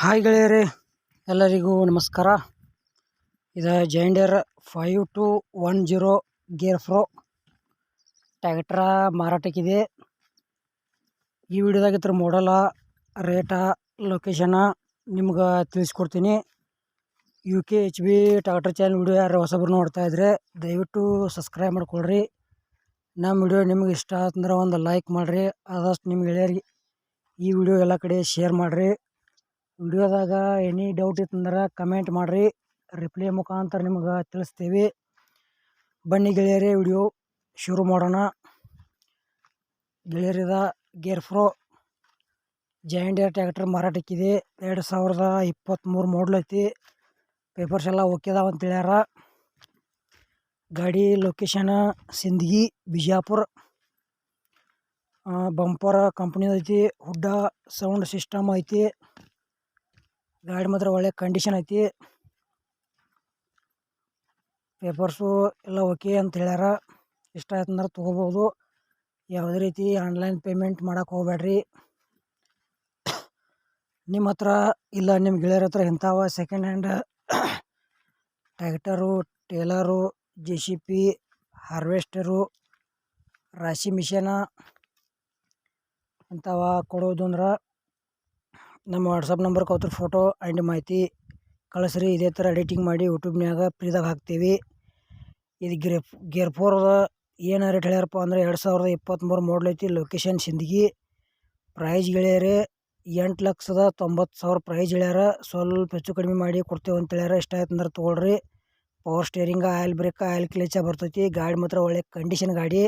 Hi ಗೆಳೆಯರೇ, ಎಲ್ಲರಿಗೂ ನಮಸ್ಕಾರ. ಇದು ಜೈಂಡರ್ five two one zero gear pro tractor ಮಾರಾಟಕ್ಕಿದೆ. ಈ ವಿಡಿಯೋದಾಗ ಇದ್ರ ಮಾಡಲ ರೇಟ ಲೊಕೇಶನ ನಿಮ್ಗೆ ತಿಳಿಸ್ಕೊಡ್ತೀನಿ. U K H B tractor channel video ಯಾರು ಹೊಸಬ್ರು ನೋಡ್ತಾ ಇದ್ರೆ ದಯವಿಟ್ಟು ಸಬ್ಸ್ಕ್ರೈಬ್ ಮಾಡ್ಕೊಳ್ರಿ. ನಮ್ಮ ವಿಡಿಯೋ ನಿಮ್ಗೆ ಇಷ್ಟ ಆತಂದ್ರೆ ಒಂದು ಲೈಕ್ ಮಾಡಿರಿ. ಆದಷ್ಟು ನಿಮ್ಗೆ ಗೆಳೆಯರಿಗೆ ಈ ವಿಡಿಯೋ ಎಲ್ಲ ಕಡೆ ಶೇರ್ ಮಾಡಿರಿ. ವಿಡಿಯೋದಾಗ ಎನಿ ಡೌಟ್ ಇತ್ತಂದ್ರೆ ಕಮೆಂಟ್ ಮಾಡಿರಿ. ರಿಪ್ಲೈ ಮುಖಾಂತರ ನಿಮ್ಗೆ ತಿಳಿಸ್ತೀವಿ. ಬನ್ನಿ ಗೆಳೆಯರೇ, ವಿಡಿಯೋ ಶುರು ಮಾಡೋಣ. ಗೆಳೆಯರಿದ ಗೇರ್ ಫ್ರೋ ಜೈಂಡಿಯರ್ ಟ್ಯಾಕ್ಟರ್ ಮಾರಾಟಕ್ಕಿದೆ. ಎರಡು ಸಾವಿರದ ಇಪ್ಪತ್ತ್ಮೂರು ಮಾಡಲ್ ಐತಿ. ಪೇಪರ್ಸ್ ಎಲ್ಲ ಓಕೆದಾವ ಅಂತ ಹೇಳ್ಯಾರ. ಗಾಡಿ ಲೊಕೇಶನ್ ಸಿಂದಗಿ, ಬಿಜಾಪುರ. ಬಂಪರ್ ಕಂಪ್ನಿದೈತಿ ಐತಿ. ಹುಡ್ಡ ಸೌಂಡ್ ಸಿಸ್ಟಮ್ ಐತಿ. ಗಾಡಿ ಮಾತ್ರ ಒಳ್ಳೆ ಕಂಡೀಷನ್ ಐತಿ. ಪೇಪರ್ಸು ಎಲ್ಲ ಓಕೆ ಅಂತ ಹೇಳ್ಯಾರ. ಇಷ್ಟ ಆಯ್ತು ಅಂದ್ರೆ ತೊಗೋಬೋದು. ಯಾವುದೇ ರೀತಿ ಆನ್ಲೈನ್ ಪೇಮೆಂಟ್ ಮಾಡೋಕೆ ಹೋಗ್ಬೇಡ್ರಿ. ನಿಮ್ಮ ಹತ್ರ ಇಲ್ಲ ನಿಮ್ಮ ಗೆಳೆಯರ ಹತ್ರ ಇಂಥವ second hand tractor trailer J C B harvester ರಾಶಿ ಮಿಷನ ಇಂಥವ ಕೊಡೋದು ಅಂದ್ರೆ ನಮ್ಮ ವಾಟ್ಸಪ್ ನಂಬರ್ ಅವ್ರ ಫೋಟೋ ಆ್ಯಂಡ್ ಮಾಹಿತಿ ಕಳಿಸ್ರಿ. ಇದೇ ಥರ ಎಡಿಟಿಂಗ್ ಮಾಡಿ ಯೂಟ್ಯೂಬ್ನ್ಯಾಗ ಫ್ರೀದಾಗ ಹಾಕ್ತೀವಿ. ಇದು ಗಿರ್ ಗೇರ್ ಫೋರ್ ಏನು ರೇಟ್ ಹೇಳ್ಯಾರಪ್ಪ ಅಂದರೆ ಎರಡು ಸಾವಿರದ ಇಪ್ಪತ್ತ್ಮೂರು ಮಾಡಲ್ ಐತಿ ಲೊಕೇಶನ್ ಸಿಂದಗಿ ಪ್ರೈಸ್ ಗೆಳೆಯರೆ, ಎಂಟು ಲಕ್ಷದ ತೊಂಬತ್ತು ಸಾವಿರ ಪ್ರೈಸ್ ಹೇಳ್ಯಾರ ಸ್ವಲ್ಪ ಹೆಚ್ಚು ಕಡಿಮೆ ಮಾಡಿ ಕೊಡ್ತೇವೆ ಅಂತ ಹೇಳ್ಯಾರ. ಇಷ್ಟ ಆಯ್ತು ಅಂದ್ರೆ ತೊಗೊಳ್ರಿ. Power steering oil brake oil clutch ಬರ್ತೈತಿ. ಗಾಡಿ ಮಾತ್ರ ಒಳ್ಳೆ ಕಂಡೀಷನ್ ಗಾಡಿ.